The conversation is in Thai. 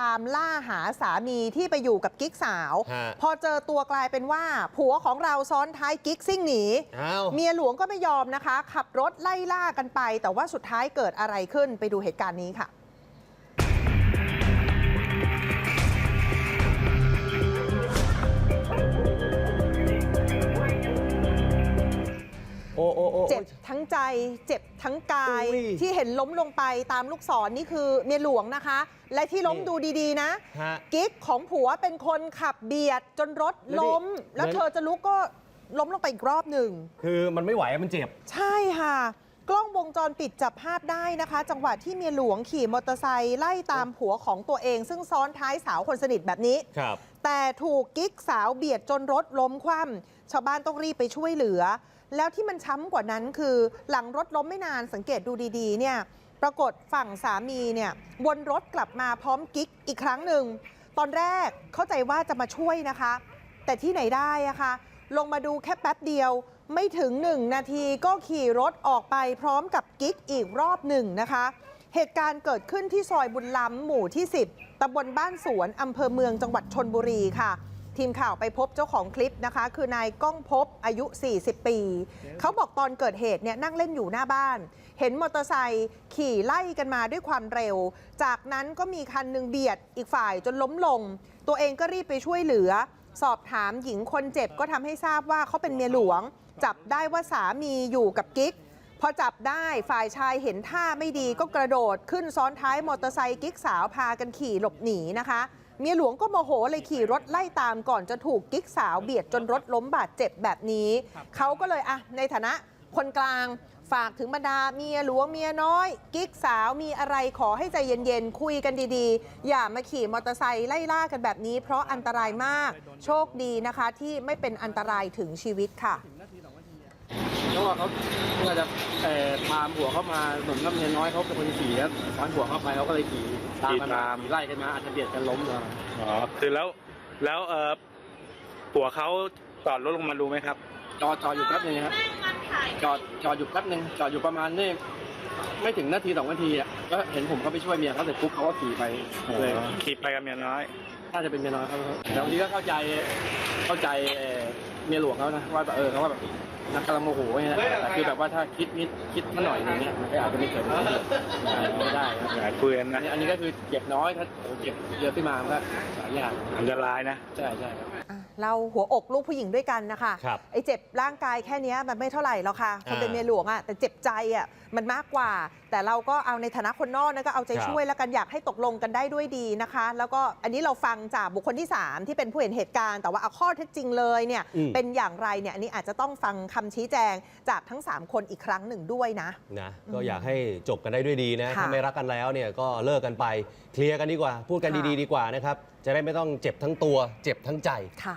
ตามล่าหาสามีที่ไปอยู่กับกิ๊กสาว ฮะพอเจอตัวกลายเป็นว่า ผัวของเราซ้อนท้ายกิ๊กซิ่งหนี อ้าว เมียหลวงก็ไม่ยอมนะคะ ขับรถไล่ล่ากันไป แต่ว่าสุดท้ายเกิดอะไรขึ้นไปดูเหตุการณ์นี้ค่ะ เจ็บทั้งใจ เจ็บทั้งกายอุ้ยที่เห็นล้มลงไปตามลูกศรนนี่คือเมียหลวงนะคะ และที่ล้มนี่ดูดีๆนะฮะกิ๊กของผัวเป็นคนขับเบียดจนรถล้มแล้วนี่แล้วเธอจะลุกก็ล้มลงไปอีกรอบหนึ่ง คือมันไม่ไหวอะมันเจ็บ ใช่ค่ะ กล้องวงจรปิดจับภาพได้นะคะ จังหวะที่เมียหลวงขี่มอเตอร์ไซค์ไล่ตามผัวของตัวเอง ซึ่งซ้อนท้ายสาวคนสนิทแบบนี้ ครับ แต่ถูกกิ๊กสาวเบียดจนรถล้มคว่ำชาวบ้านต้องรีบไปช่วยเหลือ แล้วที่มันช้ำกว่านั้นคือ หลังรถล้มไม่นานสังเกตดูดีๆ เนี่ย ปรากฏฝั่งสามีเนี่ยวนรถกลับมาพร้อมกิ๊กอีกครั้งหนึ่ง ตอนแรกเข้าใจว่าจะมาช่วยนะคะ แต่ที่ไหนได้อะคะลงมาดูแค่แป๊บเดียว ไม่ถึงหนึ่งนาทีก็ขี่รถออกไปพร้อมกับกิ๊กอีกรอบหนึ่งนะคะ เหตุการณ์เกิดขึ้นที่ซอยบุญล้ำหมู่ที่ 10ตำบลบ้านสวนอำเภอเมืองจังหวัดชนบุรีค่ะ ทีมข่าวไปพบเจ้าของคลิปนะคะ คือนายก้องพบอายุ 40 ปี เขาบอกตอนเกิดเหตุเนี่ยนั่งเล่นอยู่หน้าบ้าน เห็นมอเตอร์ไซค์ขี่ไล่กันมาด้วยความเร็ว จากนั้นก็มีคันหนึ่งเบียดอีกฝ่ายจนล้มลง ตัวเองก็รีบไปช่วยเหลือ สอบถามหญิงคนเจ็บก็ทำให้ทราบว่าเขาเป็นเมียหลวง จับได้ว่าสามีอยู่กับกิ๊กพอจับได้ฝ่ายชายเห็นท่าไม่ดีก็กระโดดขึ้นซ้อนท้ายมอเตอร์ไซค์กิ๊กสาวพากันขี่หลบหนีนะคะเมียหลวงก็โมโหเลยขี่รถไล่ตามก่อนจะถูกกิ๊กสาวเบียดจนรถล้มบาดเจ็บแบบนี้ เขาก็เลยอะในฐานะ คนกลางฝากถึงบรรดาเมียหลวงเมียน้อย กิ๊กสาวมีอะไรขอให้ใจเย็นๆ คุยกันดีๆ อย่ามาขี่มอเตอร์ไซค์ไล่ล่ากันแบบนี้ เพราะอันตรายมากโชคดีนะคะที่ไม่เป็นอันตรายถึงชีวิตค่ะเพราะว่าเขาเมื่อจะเอ่อตามหัวเข้ามาหนุ่มกับเมียน้อยเขาเป็นคนขี่แล้วซ้อนหัวเข้าไปเขาก็เลยขี่ตามกันมาขี่ไล่กันมาอาจจะเบียดกันล้มเลยอ๋อคือแล้วแล้วเออผัวเขาจอดรถลงมาดูไหมครับ จอดจอดอยู่แป๊บหนึงครับ จอดจอดอยู่แป๊บหนึงจอดอยู่ประมาณนี่ไม่ถึงนาทีสองนาทีอะก็เห็นผมเขาไปช่วยเมียเขาเสร็จปุ๊บเขาก็ขี่ไปเลยขี่ไปกับเมียน้อยน่าจะเป็นเมียน้อยเขาแต่บางทีก็เข้าใจเข้าใจเอ่อเมียหลวงเขานะว่าแบบเออเขาว่าแบบนักกำลังโมโหอย่างเงี้ยแต่คือแบบว่าถ้าคิดนิดคิดมาหน่อยอย่างเงี้ยมันก็อาจจะไม่เกิดขึ้นไม่ได้ครับหลายคุยกันอันะนนี้อันนี้ก็คือเจ็บน้อยถ้าโอ้เจ็บเยอะขึ้นมามันก็หลายอย่างอันตรายนะใช่ใช่ครับอะ เราหัวอกลูกผู้หญิงด้วยกันนะคะครับไอ้เจ็บร่างกายแค่เนี้ยมันไม่เท่าไหร่หรอกค่ะคนอ่าเป็นเมียหลวงอะแต่เจ็บใจอะมันมากกว่า แต่เราก็เอาในฐานะคนนอกนะก็เอาใจครับช่วยแล้วกันอยากให้ตกลงกันได้ด้วยดีนะคะ แล้วก็อันนี้เราฟังจากบุคคลที่ 3 ที่เป็นผู้เห็นเหตุการณ์แต่ว่าเอาข้อเท็จจริงเลยเนี่ยอืม เป็นอย่างไรเนี่ยอันนี้อาจจะต้องฟังคำชี้แจงจากทั้ง 3 คนอีกครั้งหนึ่งด้วยนะ นะก็อยากให้จบกันได้ด้วยดีนะ ค่ะถ้าไม่รักกันแล้วเนี่ยก็เลิกกันไป เคลียร์กันดีกว่า พูดกันค่ะ ดีๆดีกว่านะครับ จะได้ไม่ต้องเจ็บทั้งตัว เจ็บทั้งใจ ค่ะ